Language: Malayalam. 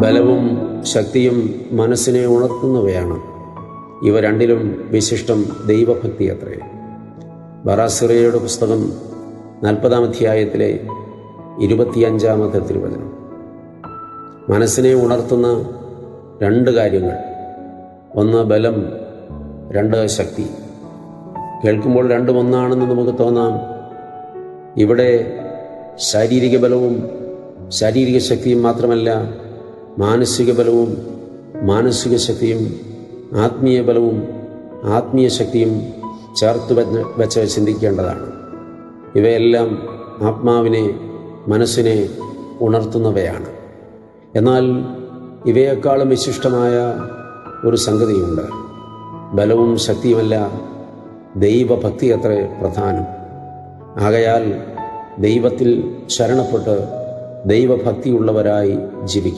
ബലവും ശക്തിയും മനസ്സിനെ ഉണർത്തുന്നവയാണ്. ഇവ രണ്ടിലും വിശിഷ്ടം ദൈവഭക്തി അത്രേ. ബറാസിറയുടെ പുസ്തകം നാൽപ്പതാം അധ്യായത്തിലെ ഇരുപത്തിയഞ്ചാമത്തെ തിരുവചനം. മനസ്സിനെ ഉണർത്തുന്ന രണ്ട് കാര്യങ്ങൾ. ഒന്ന് ബലം രണ്ട് ശക്തി. കേൾക്കുമ്പോൾ രണ്ടും ഒന്നാണെന്ന് നമുക്ക് തോന്നാം. ഇവിടെ ശാരീരിക ബലവും ശാരീരിക ശക്തിയും മാത്രമല്ല മാനസിക ബലവും മാനസിക ശക്തിയും ആത്മീയ ബലവും ആത്മീയ ശക്തിയും ചേർത്ത് വെച്ച് ചിന്തിക്കേണ്ടതാണ്. ഇവയെല്ലാം ആത്മാവിനെ മനസ്സിനെ ഉണർത്തുന്നവയാണ്. എന്നാൽ ഇവയെക്കാളും വിശിഷ്ടമായ ഒരു സംഗതിയുണ്ട്. ബലവും ശക്തിയുമല്ല ദൈവഭക്തി അത്ര പ്രധാനം. ആകയാൽ ദൈവത്തിൽ ശരണപ്പെട്ട് ദൈവഭക്തിയുള്ളവരായി ജീവിക്കണം.